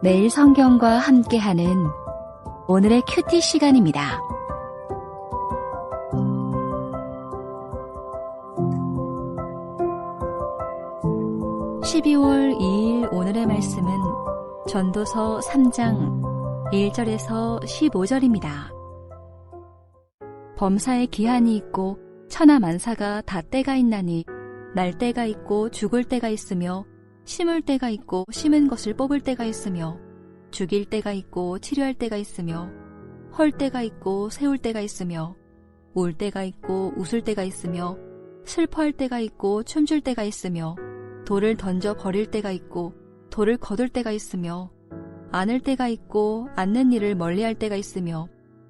매일 성경과 함께하는 오늘의 큐티 시간입니다. (12월 2일) 오늘의 말씀은 전도서 (3장) (1절에서) (15절입니다) 범사에 기한이 있고 천하 만사가 다 때가 있나니 날 때가 있고 죽을 때가 있으며 심을 때가 있고 심은 것을 뽑을 때가 있으며 죽일 때가 있고 치료할 때가 있으며 헐 때가 있고 세울 때가 있으며 울 때가 있고 웃을 때가 있으며 슬퍼할 때가 있고 춤출 때가 있으며 돌을 던져 버릴 때가 있고 돌을 거둘 때가 있으며 안을 때가 있고 앉는 일을 멀리할 때가 있으며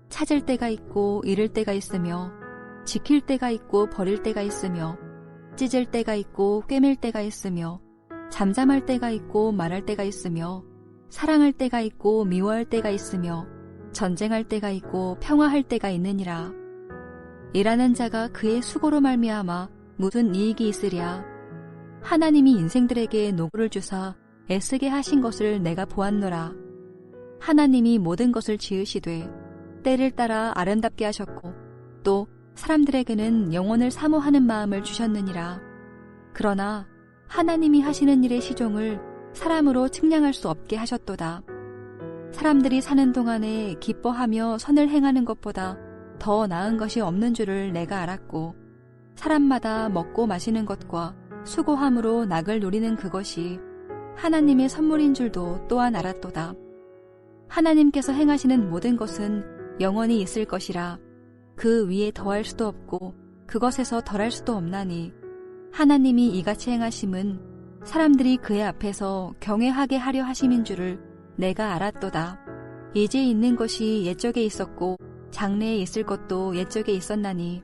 찾을 때가 있고 잃을 때가 있으며 지킬 때가 있고 버릴 때가 있으며 찢을 때가 있고 꿰맬 때가 있으며 잠잠할 때가 있고 말할 때가 있으며 사랑할 때가 있고 미워할 때가 있으며 전쟁할 때가 있고 평화할 때가 있느니라. 일하는 자가 그의 수고로 말미암아 무슨 이익이 있으랴. 하나님이 인생들에게 노고를 주사 애쓰게 하신 것을 내가 보았노라. 하나님이 모든 것을 지으시되 때를 따라 아름답게 하셨고 또 사람들에게는 영혼을 사모하는 마음을 주셨느니라. 그러나 하나님이 하시는 일의 시종을 사람으로 측량할 수 없게 하셨도다. 사람들이 사는 동안에 기뻐하며 선을 행하는 것보다 더 나은 것이 없는 줄을 내가 알았고, 사람마다 먹고 마시는 것과 수고함으로 낙을 누리는 그것이 하나님의 선물인 줄도 또한 알았도다. 하나님께서 행하시는 모든 것은 영원히 있을 것이라 그 위에 더할 수도 없고 그것에서 덜할 수도 없나니 하나님이 이같이 행하심은 사람들이 그의 앞에서 경외하게 하려 하심인 줄을 내가 알았도다. 이제 있는 것이 옛적에 있었고 장래에 있을 것도 옛적에 있었나니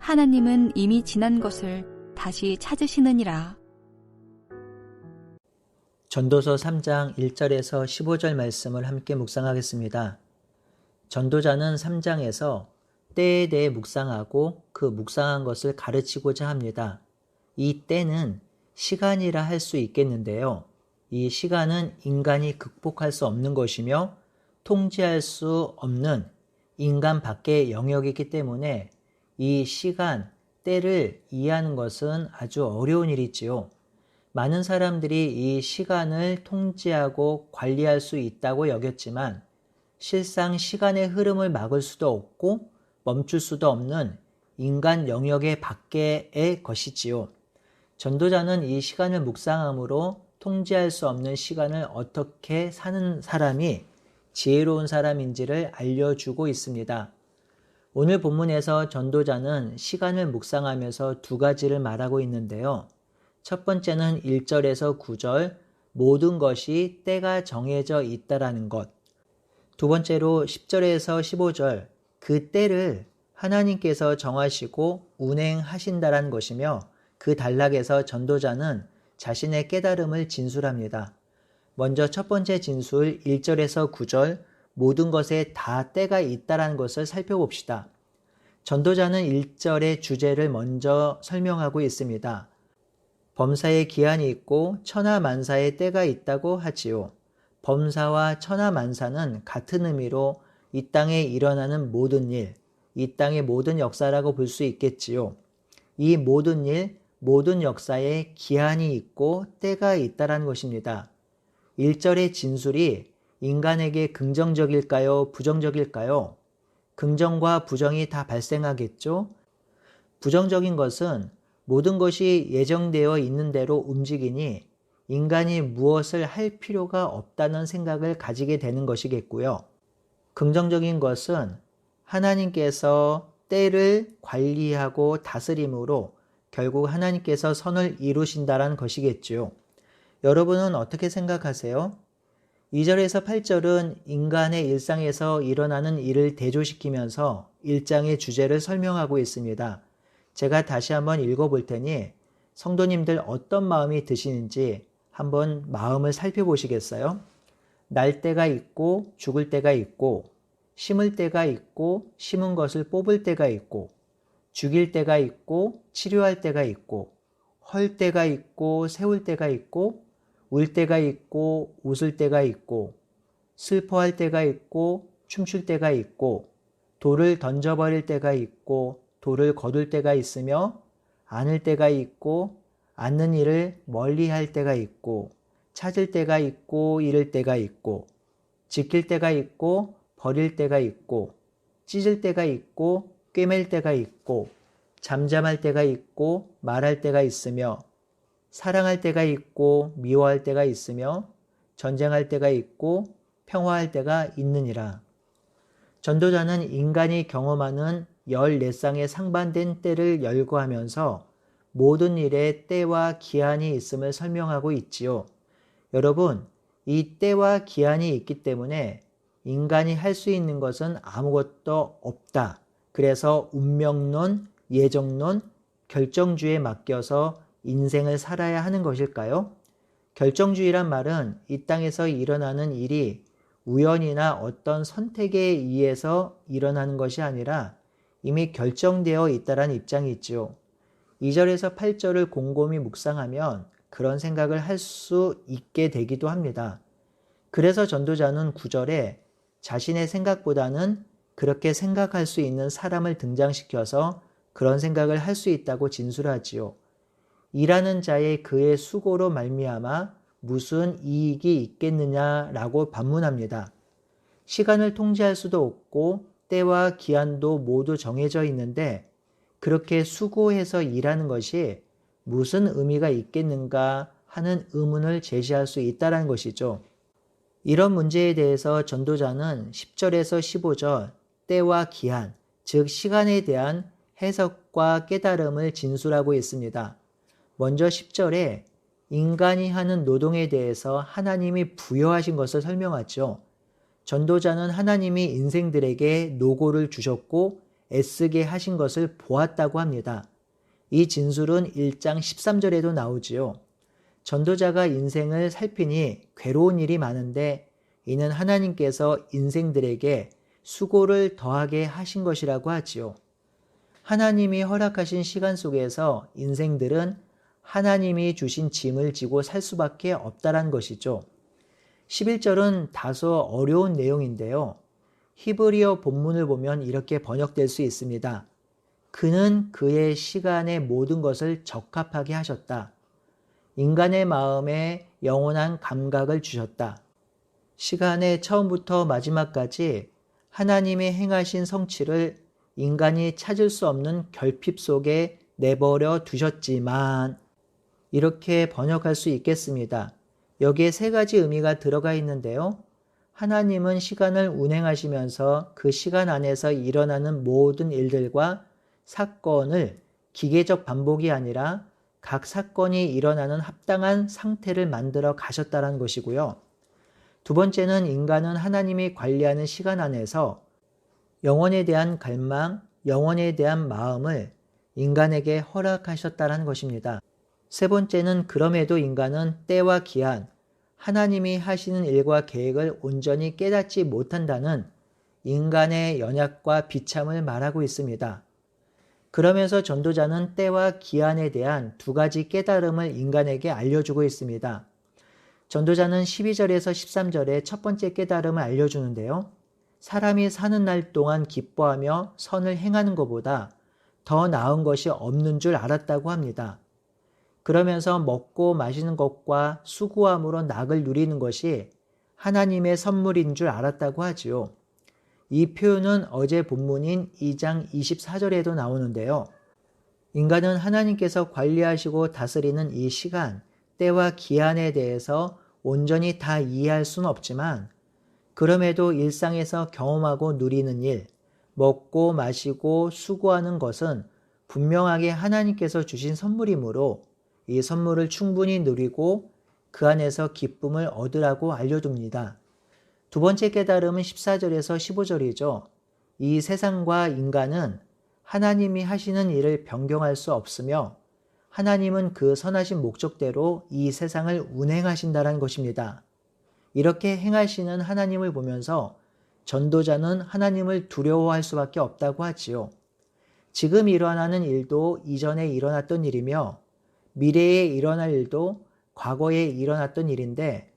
하나님은 이미 지난 것을 다시 찾으시느니라. 전도서 3장 1절에서 15절 말씀을 함께 묵상하겠습니다. 전도자는 3장에서 때에 대해 묵상하고 그 묵상한 것을 가르치고자 합니다. 이 때는 시간이라 할 수 있겠는데요. 이 시간은 인간이 극복할 수 없는 것이며 통제할 수 없는 인간 밖의 영역이기 때문에 이 시간, 때를 이해하는 것은 아주 어려운 일이지요. 많은 사람들이 이 시간을 통제하고 관리할 수 있다고 여겼지만 실상 시간의 흐름을 막을 수도 없고 멈출 수도 없는 인간 영역의 밖의 것이지요. 전도자는 이 시간을 묵상함으로 통제할 수 없는 시간을 어떻게 사는 사람이 지혜로운 사람인지를 알려주고 있습니다. 오늘 본문에서 전도자는 시간을 묵상하면서 두 가지를 말하고 있는데요. 첫 번째는 1절에서 9절 모든 것이 때가 정해져 있다라는 것. 두 번째로 10절에서 15절 그 때를 하나님께서 정하시고 운행하신다라는 것이며 그 단락에서 전도자는 자신의 깨달음을 진술합니다. 먼저 첫 번째 진술 1절에서 9절 모든 것에 다 때가 있다라는 것을 살펴봅시다. 전도자는 1절의 주제를 먼저 설명하고 있습니다. 범사에 기한이 있고 천하 만사에 때가 있다고 하지요. 범사와 천하 만사는 같은 의미로 이 땅에 일어나는 모든 일, 이 땅의 모든 역사라고 볼 수 있겠지요. 이 모든 일, 모든 역사에 기한이 있고 때가 있다라는 것입니다. 1절의 진술이 인간에게 긍정적일까요? 부정적일까요? 긍정과 부정이 다 발생하겠죠? 부정적인 것은 모든 것이 예정되어 있는 대로 움직이니 인간이 무엇을 할 필요가 없다는 생각을 가지게 되는 것이겠고요. 긍정적인 것은 하나님께서 때를 관리하고 다스림으로 결국 하나님께서 선을 이루신다라는 것이겠죠. 여러분은 어떻게 생각하세요? 2절에서 8절은 인간의 일상에서 일어나는 일을 대조시키면서 일장의 주제를 설명하고 있습니다. 제가 다시 한번 읽어볼 테니 성도님들 어떤 마음이 드시는지 한번 마음을 살펴보시겠어요? 날 때가 있고 죽을 때가 있고 심을 때가 있고 심은 것을 뽑을 때가 있고 죽일 때가 있고 치료할 때가 있고 헐 때가 있고 세울 때가 있고 울 때가 있고 웃을 때가 있고 슬퍼할 때가 있고 춤출 때가 있고 돌을 던져버릴 때가 있고 돌을 거둘 때가 있으며 안을 때가 있고 앉는 일을 멀리 할 때가 있고 찾을 때가 있고 잃을 때가 있고 지킬 때가 있고 버릴 때가 있고 찢을 때가 있고 꿰맬 때가 있고 잠잠할 때가 있고 말할 때가 있으며 사랑할 때가 있고 미워할 때가 있으며 전쟁할 때가 있고 평화할 때가 있느니라. 전도자는 인간이 경험하는 14쌍의 상반된 때를 열거하면서 모든 일에 때와 기한이 있음을 설명하고 있지요. 여러분, 이 때와 기한이 있기 때문에 인간이 할 수 있는 것은 아무것도 없다. 그래서 운명론, 예정론, 결정주의에 맡겨서 인생을 살아야 하는 것일까요? 결정주의란 말은 이 땅에서 일어나는 일이 우연이나 어떤 선택에 의해서 일어나는 것이 아니라 이미 결정되어 있다는 입장이 있죠. 2절에서 8절을 곰곰이 묵상하면 그런 생각을 할 수 있게 되기도 합니다. 그래서 전도자는 9절에 자신의 생각보다는 그렇게 생각할 수 있는 사람을 등장시켜서 그런 생각을 할 수 있다고 진술하지요. 일하는 자의 그의 수고로 말미암아 무슨 이익이 있겠느냐라고 반문합니다. 시간을 통제할 수도 없고 때와 기한도 모두 정해져 있는데 그렇게 수고해서 일하는 것이 무슨 의미가 있겠는가 하는 의문을 제시할 수 있다는 것이죠. 이런 문제에 대해서 전도자는 10절에서 15절 때와 기한, 즉 시간에 대한 해석과 깨달음을 진술하고 있습니다. 먼저 10절에 인간이 하는 노동에 대해서 하나님이 부여하신 것을 설명하죠. 전도자는 하나님이 인생들에게 노고를 주셨고 애쓰게 하신 것을 보았다고 합니다. 이 진술은 1장 13절에도 나오지요. 전도자가 인생을 살피니 괴로운 일이 많은데 이는 하나님께서 인생들에게 수고를 더하게 하신 것이라고 하지요. 하나님이 허락하신 시간 속에서 인생들은 하나님이 주신 짐을 지고 살 수밖에 없다란 것이죠. 11절은 다소 어려운 내용인데요. 히브리어 본문을 보면 이렇게 번역될 수 있습니다. 그는 그의 시간의 모든 것을 적합하게 하셨다. 인간의 마음에 영원한 감각을 주셨다. 시간의 처음부터 마지막까지 하나님의 행하신 성취를 인간이 찾을 수 없는 결핍 속에 내버려 두셨지만 이렇게 번역할 수 있겠습니다. 여기에 세 가지 의미가 들어가 있는데요. 하나님은 시간을 운행하시면서 그 시간 안에서 일어나는 모든 일들과 사건을 기계적 반복이 아니라 각 사건이 일어나는 합당한 상태를 만들어 가셨다는 것이고요. 두 번째는 인간은 하나님이 관리하는 시간 안에서 영혼에 대한 갈망, 영혼에 대한 마음을 인간에게 허락하셨다는 것입니다. 세 번째는 그럼에도 인간은 때와 기한, 하나님이 하시는 일과 계획을 온전히 깨닫지 못한다는 인간의 연약과 비참을 말하고 있습니다. 그러면서 전도자는 때와 기한에 대한 두 가지 깨달음을 인간에게 알려주고 있습니다. 전도자는 12절에서 13절에 첫 번째 깨달음을 알려주는데요. 사람이 사는 날 동안 기뻐하며 선을 행하는 것보다 더 나은 것이 없는 줄 알았다고 합니다. 그러면서 먹고 마시는 것과 수고함으로 낙을 누리는 것이 하나님의 선물인 줄 알았다고 하지요. 이 표현은 어제 본문인 2장 24절에도 나오는데요. 인간은 하나님께서 관리하시고 다스리는 이 시간, 때와 기한에 대해서 온전히 다 이해할 수는 없지만 그럼에도 일상에서 경험하고 누리는 일, 먹고 마시고 수고하는 것은 분명하게 하나님께서 주신 선물이므로 이 선물을 충분히 누리고 그 안에서 기쁨을 얻으라고 알려둡니다. 두 번째 깨달음은 14절에서 15절이죠. 이 세상과 인간은 하나님이 하시는 일을 변경할 수 없으며 하나님은 그 선하신 목적대로 이 세상을 운행하신다는 것입니다. 이렇게 행하시는 하나님을 보면서 전도자는 하나님을 두려워할 수밖에 없다고 하지요. 지금 일어나는 일도 이전에 일어났던 일이며 미래에 일어날 일도 과거에 일어났던 일인데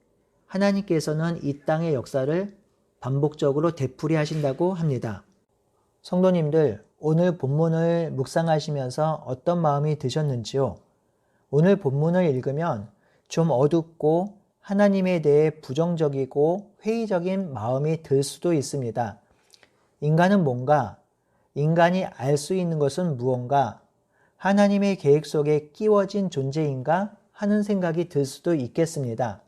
하나님께서는 이 땅의 역사를 반복적으로 되풀이 하신다고 합니다. 성도님들, 오늘 본문을 묵상하시면서 어떤 마음이 드셨는지요? 오늘 본문을 읽으면 좀 어둡고 하나님에 대해 부정적이고 회의적인 마음이 들 수도 있습니다. 인간은 뭔가? 인간이 알 수 있는 것은 무언가? 하나님의 계획 속에 끼워진 존재인가? 하는 생각이 들 수도 있겠습니다.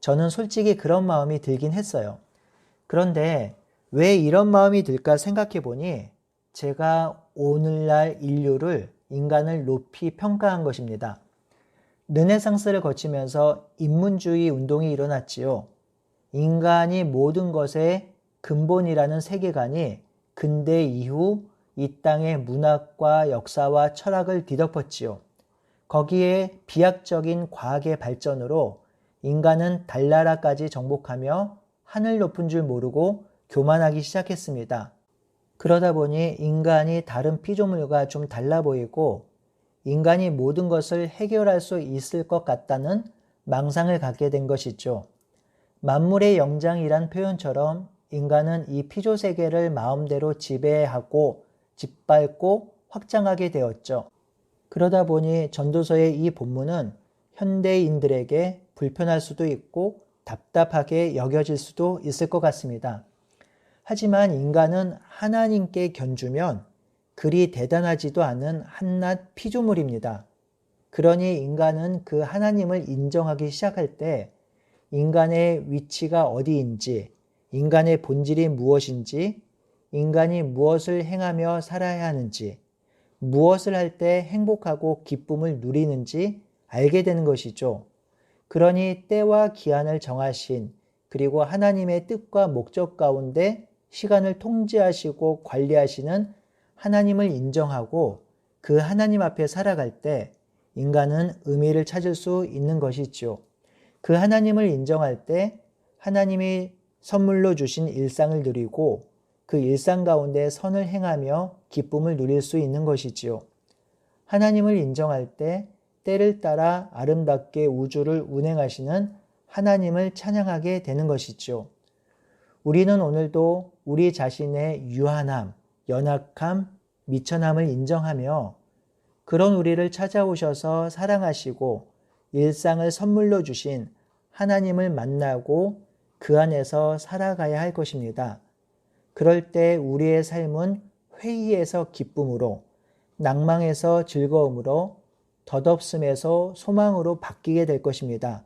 저는 솔직히 그런 마음이 들긴 했어요. 그런데 왜 이런 마음이 들까 생각해 보니 제가 오늘날 인류를 인간을 높이 평가한 것입니다. 르네상스를 거치면서 인문주의 운동이 일어났지요. 인간이 모든 것의 근본이라는 세계관이 근대 이후 이 땅의 문학과 역사와 철학을 뒤덮었지요. 거기에 비약적인 과학의 발전으로 인간은 달나라까지 정복하며 하늘 높은 줄 모르고 교만하기 시작했습니다. 그러다 보니 인간이 다른 피조물과 좀 달라 보이고 인간이 모든 것을 해결할 수 있을 것 같다는 망상을 갖게 된 것이죠. 만물의 영장이란 표현처럼 인간은 이 피조 세계를 마음대로 지배하고 짓밟고 확장하게 되었죠. 그러다 보니 전도서의 이 본문은 현대인들에게 불편할 수도 있고 답답하게 여겨질 수도 있을 것 같습니다. 하지만 인간은 하나님께 견주면 그리 대단하지도 않은 한낱 피조물입니다. 그러니 인간은 그 하나님을 인정하기 시작할 때 인간의 위치가 어디인지, 인간의 본질이 무엇인지, 인간이 무엇을 행하며 살아야 하는지, 무엇을 할 때 행복하고 기쁨을 누리는지 알게 되는 것이죠. 그러니 때와 기한을 정하신 그리고 하나님의 뜻과 목적 가운데 시간을 통제하시고 관리하시는 하나님을 인정하고 그 하나님 앞에 살아갈 때 인간은 의미를 찾을 수 있는 것이지요. 그 하나님을 인정할 때 하나님이 선물로 주신 일상을 누리고 그 일상 가운데 선을 행하며 기쁨을 누릴 수 있는 것이지요. 하나님을 인정할 때 때를 따라 아름답게 우주를 운행하시는 하나님을 찬양하게 되는 것이죠. 우리는 오늘도 우리 자신의 유한함, 연약함, 미천함을 인정하며 그런 우리를 찾아오셔서 사랑하시고 일상을 선물로 주신 하나님을 만나고 그 안에서 살아가야 할 것입니다. 그럴 때 우리의 삶은 회의에서 기쁨으로, 낭망에서 즐거움으로, 덧없음에서 소망으로 바뀌게 될 것입니다.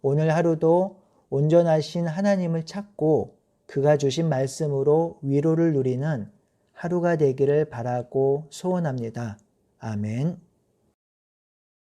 오늘 하루도 온전하신 하나님을 찾고 그가 주신 말씀으로 위로를 누리는 하루가 되기를 바라고 소원합니다. 아멘.